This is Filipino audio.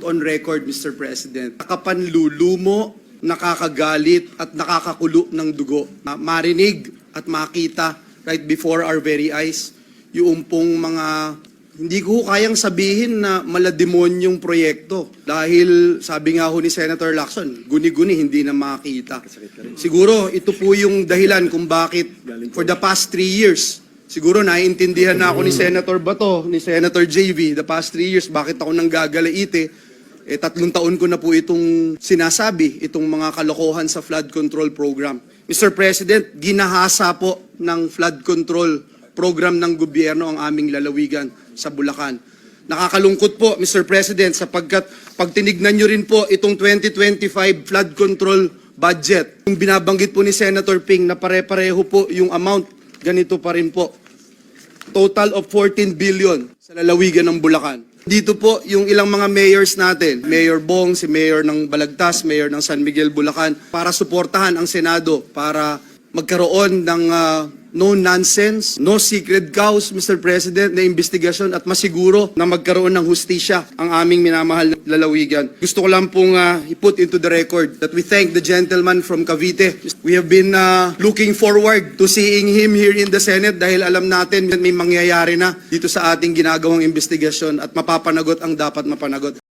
put on record, Mr. President, nakapanlulumo, nakakagalit at nakakakulo ng dugo. Ma- Marinig at makita right before our very eyes yung pong mga hindi ko kayang sabihin na malademonyong proyekto dahil sabi nga ho ni Senator Lacson, guni-guni hindi na makita. Siguro ito po yung dahilan kung bakit for the past three years, siguro naiintindihan na ako ni Senator Bato, ni Senator JV, the past three years, bakit ako nang gagalaite. Eh, tatlong taon ko na po itong sinasabi, itong mga kalokohan sa flood control program. Mr. President, ginahasa po ng flood control program ng gobyerno ang aming lalawigan sa Bulacan. Nakakalungkot po, Mr. President, sapagkat pag tinignan nyo rin po itong 2025 flood control budget, yung binabanggit po ni Senator Ping na pare-pareho po yung amount, ganito pa rin po. Total of 14 billion sa lalawigan ng Bulacan. Dito po yung ilang mga mayors natin, Mayor Bong, si Mayor ng Balagtas, Mayor ng San Miguel, Bulacan, para suportahan ang Senado para magkaroon ng ah, no nonsense, no secret cows, Mr. President, na investigasyon at masiguro na magkaroon ng hustisya ang aming minamahal na lalawigan. Gusto ko lang pong ah, i-put into the record that we thank the gentleman from Cavite. We have been ah, looking forward to seeing him here in the Senate dahil alam natin may mangyayari na dito sa ating ginagawang investigasyon at mapapanagot ang dapat mapanagot.